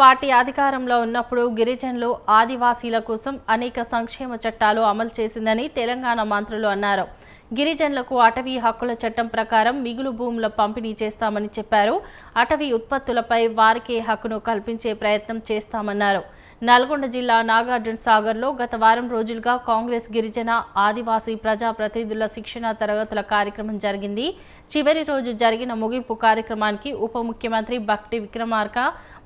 Party అధికారంలో ఉన్నప్పుడు గిరిజనులు ఆదివాసీల కోసం అనేక సంక్షేమ చట్టాలు అమలు చేసిందని తెలంగాణ మంత్రులు అన్నారు. గిరిజనులకు అటవీ హక్కుల చట్టం ప్రకారం మిగులు భూముల పంపిణీ చేస్తామని చెప్పారు. అటవీ ఉత్పత్తులపై వారికే హక్కును కల్పించే ప్రయత్నం చేస్తామన్నారు. నల్గొండ జిల్లా నాగార్జున సాగర్లో గత వారం రోజులుగా కాంగ్రెస్ గిరిజన ఆదివాసీ ప్రజా ప్రతినిధుల శిక్షణ తరగతుల కార్యక్రమం జరిగింది. చివరి రోజు జరిగిన ముగింపు కార్యక్రమానికి ఉప ముఖ్యమంత్రి భక్తి విక్రమార్క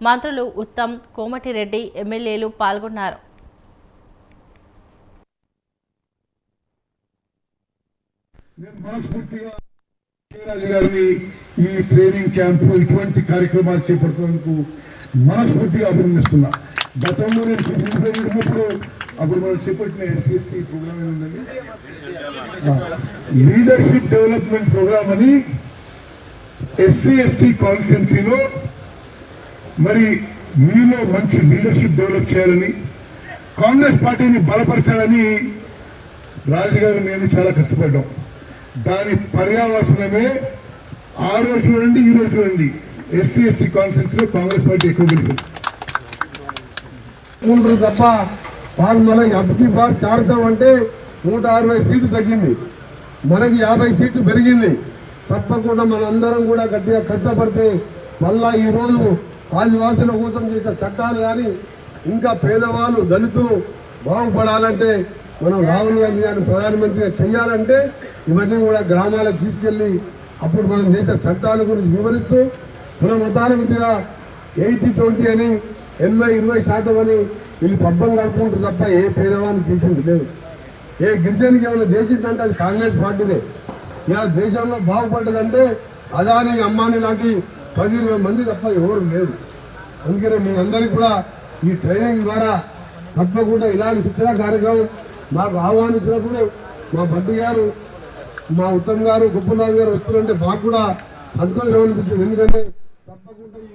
మంత్రులు ఉత్తమ్ కోమటిరెడ్డి ఎమ్మెల్యేలు పాల్గొన్నారు. నేను మనస్ఫూర్తిగా గారిని ఈ ట్రైనింగ్ క్యాంపు ఇటువంటి కార్యక్రమాలు చేపడుతున్నందుకు మనస్ఫూర్తిగా అభినందిస్తున్నా. గతంలో నేను ప్రెసిడెంట్ అప్పుడు మనం చేపట్టిన ఎస్సీఎస్టీ ప్రోగ్రామ్ ఏముందండి? లీడర్షిప్ డెవలప్మెంట్ ప్రోగ్రామ్ అని ఎస్సీ ఎస్టీ కాన్స్టిట్యున్సీలో మరి మీలో మంచి లీడర్షిప్ డెవలప్ చేయాలని కాంగ్రెస్ పార్టీని బలపరచాలని రాజుగారు నేను చాలా కష్టపడ్డాం. దాని పర్యావసనమే ఆ రోజు నుండి ఈ రోజు నుండి ఎస్సీ ఎస్టీ కాంగ్రెస్ పార్టీ ఎక్కువ గెలిచింది. ఉండరు తప్ప వాళ్ళు మనకి అప్పటి బార్ చార్చాం అంటే నూట అరవై సీట్లు తగ్గింది. మనకి యాభై సీట్లు పెరిగింది. తప్పకుండా మనందరం కూడా గట్టిగా కష్టపడితే మళ్ళా ఈ రోజు ఆదివాసుల కోసం చేసే చట్టాలు కానీ ఇంకా పేదవాళ్ళు దళితులు బాగుపడాలంటే మనం రాహుల్ గాంధీ గారిని ప్రధానమంత్రిగా చేయాలంటే ఇవన్నీ కూడా గ్రామాలకు తీసుకెళ్ళి అప్పుడు మనం చేసే చట్టాల గురించి వివరిస్తూ మన మతాల విధిగా ఎయిటీ ట్వంటీ అని ఎనభై ఇరవై శాతం అని వీళ్ళు పబ్బం కలుపుకుంటారు తప్ప ఏ పేదవాన్ని చేసింది లేదు. ఏ గిరిజనకి ఏమైనా చేసిందంటే అది కాంగ్రెస్ పార్టీనే. ఇలా దేశంలో బాగుపడ్డదంటే అదాని అమ్మాని లాంటి పది ఇరవై మంది తప్ప ఎవరు లేరు. అందుకనే మీరందరికీ కూడా ఈ ట్రైనింగ్ ద్వారా తప్పకుండా ఇలాంటి శిక్షణ కార్యక్రమం మాకు ఆహ్వానించినప్పుడు మా భట్టి గారు మా ఉత్తమ్ గారు గొప్పరాజు గారు వచ్చారంటే మాకు కూడా సంతోషం అనిపించింది ఎందుకంటే తప్పకుండా ఈ